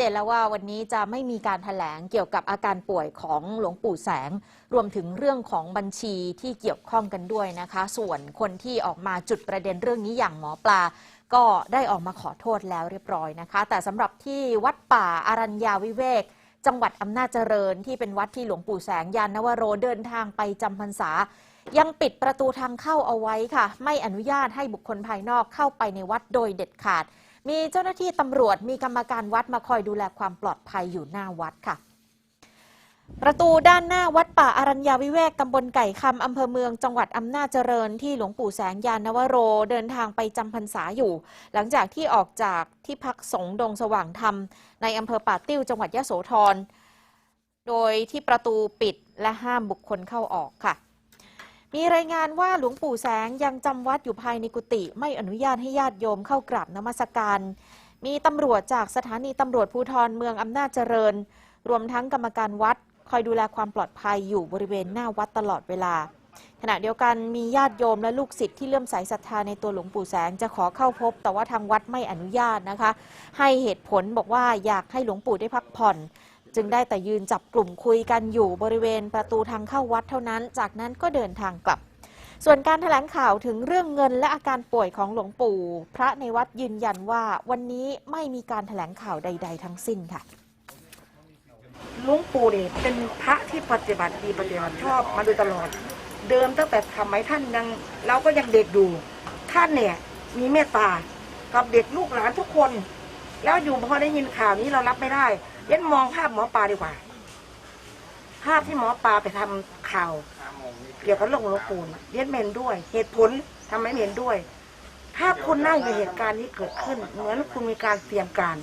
เจนแล้วว่าวันนี้จะไม่มีการถแถลงเกี่ยวกับอาการป่วยของหลวงปู่แสง รวมถึงเรื่องของบัญชีที่เกี่ยวข้องกันด้วยนะคะ ส่วนคนที่ออกมาจุดประเด็นเรื่องนี้อย่างหมอปลา ก็ได้ออกมาขอโทษแล้วเรียบร้อยนะคะ แต่สำหรับที่วัดป่าอารัญญาวิเวก จังหวัดอำนาจเจริญ ที่เป็นวัดที่หลวงปู่แสงยานนวโรเดินทางไปจำพรรษา ยังปิดประตูทางเข้าเอาไว้ค่ะ ไม่อนุญาตให้บุคคลภายนอกเข้าไปในวัดโดยเด็ดขาด มีเจ้าหน้าที่ตำรวจมีกรรมการวัดมาคอยดูแลความปลอดภัยอยู่หน้าวัดค่ะ ประตูด้านหน้าวัดป่าอารัญญาวิเวกตำบลไก่คำอำเภอเมืองจังหวัดอำนาจเจริญที่หลวงปู่แสงยานวโร เดินทางไปจำพรรษาอยู่ หลังจากที่ออกจากที่พักสงดงสว่างธรรม ในอำเภอป่าติ้วจังหวัดยะโสธรโดยที่ประตูปิดและห้ามบุคคลเข้าออกค่ะ มีรายงานว่าหลวงปู่แสงยังจำวัดอยู่ภายในกุฏิไม่อนุญาตให้ญาติโยมเข้ากราบนมัสการ มีตำรวจจากสถานีตำรวจภูธรเมืองอำนาจเจริญ รวมทั้งกรรมการวัด คอยดูแลความปลอดภัยอยู่บริเวณหน้าวัดตลอดเวลา ขณะเดียวกันมีญาติโยมและลูกศิษย์ที่เลื่อมใสศรัทธาในตัวหลวงปู่แสงจะขอเข้าพบ แต่ว่าทางวัดไม่อนุญาตนะคะ ให้เหตุผลบอกว่าอยากให้หลวงปู่ได้พักผ่อน จึงได้แต่ยืนจับกลุ่มคุยกันอยู่บริเวณประตูทางเข้าวัดเท่านั้น จากนั้นก็เดินทางกลับ ส่วนการถแถลงข่าวถึงเรื่องเงินและอาการป่วยของหลวงปู่ พระในวัดยืนยันว่าวันนี้ไม่มีการถแถลงข่าวใด ๆ ทั้งสิ้นค่ะหลวงปู่นี่เป็นพระที่ปฏิบัติดีปฏิบัติชอบมาโดยตลอด เดิมตั้งแต่สมัยท่านยังเราก็ยังเด็กอยู่ท่านเนี่ยมีเมตตากับเด็กลูกหลานทุกคน แล้วอยู่พอได้ยินข่าวนี้เรารับไม่ได้ ย็นมองภาพหมอปลาดีกว่า ภาพที่หมอปลาไปทำข่าว เกี่ยวกับเรื่องของหลวงปู่น่ะเย็นเมนด้วย เหตุผลทำไมเห็นด้วย ถ้าคุณนั่งอยู่เหตุการณ์นี้เกิดขึ้น เหมือนคุณมีการเตรียมการ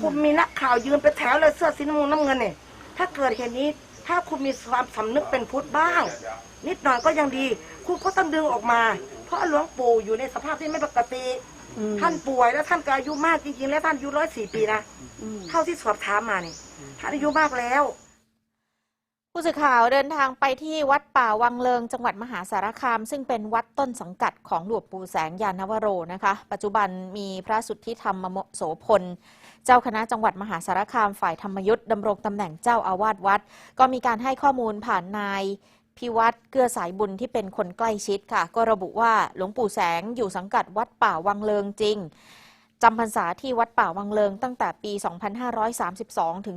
คุณมีนักข่าวยืนเป็นแถวเลยเสื้อสีน้ำเงินน้ำเงินเนี่ยถ้าเกิดเหตุนี้ ถ้าคุณมีความสำนึกเป็นพุทธบ้าง นิดหน่อยก็ยังดี คุณก็ต้องดึงออกมา เพราะหลวงปู่อยู่ในสภาพที่ไม่ปกติ ท่านป่วยแล้วท่านก็อายุมากจริงๆแล้วท่านอายุร้อยสี่ปีนะเท่าที่สอบถามมาเนี่ยท่านอายุมากแล้วผู้สื่อข่าวเดินทางไปที่วัดป่าวังเลิงจังหวัดมหาสารคาม ซึ่งเป็นวัดต้นสังกัดของหลวงปู่แสงยานนวโรนะคะ ปัจจุบันมีพระสุทธิธรรมโสพล เจ้าคณะจังหวัดมหาสารคามฝ่ายธรรมยุทธ์ดำรงตำแหน่งเจ้าอาวาสวัด ก็มีการให้ข้อมูลผ่านนาย พิวัตรเกื้อสายบุญที่เป็นคนใกล้ชิดค่ะ ก็ระบุว่าหลวงปู่แสงอยู่สังกัดวัดป่าวังเลิงจริงจำพรรษาที่วัดป่าวังเลิงตั้งแต่ปี 2532 ถึง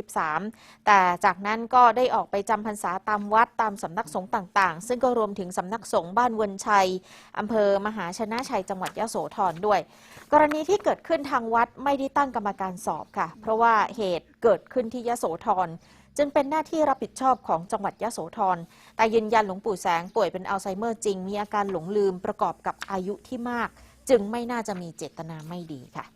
2533 แต่จากนั้นก็ได้ออกไปจำพรรษาตามวัดตามสำนักสงฆ์ต่างๆ ซึ่งก็รวมถึงสำนักสงฆ์บ้านเวนชัยอำเภอมหาชนะชัยจังหวัดยะโสธรด้วย กรณีที่เกิดขึ้นทางวัดไม่ได้ตั้งกรรมการสอบค่ะ เพราะว่าเหตุเกิดขึ้นที่ยะโสธร จึงเป็นหน้าที่รับผิดชอบของจังหวัดยะโสธร แต่ยืนยันหลวงปู่แสงป่วยเป็นอัลไซเมอร์จริง มีอาการหลงลืมประกอบกับอายุที่มาก จึงไม่น่าจะมีเจตนาไม่ดีค่ะ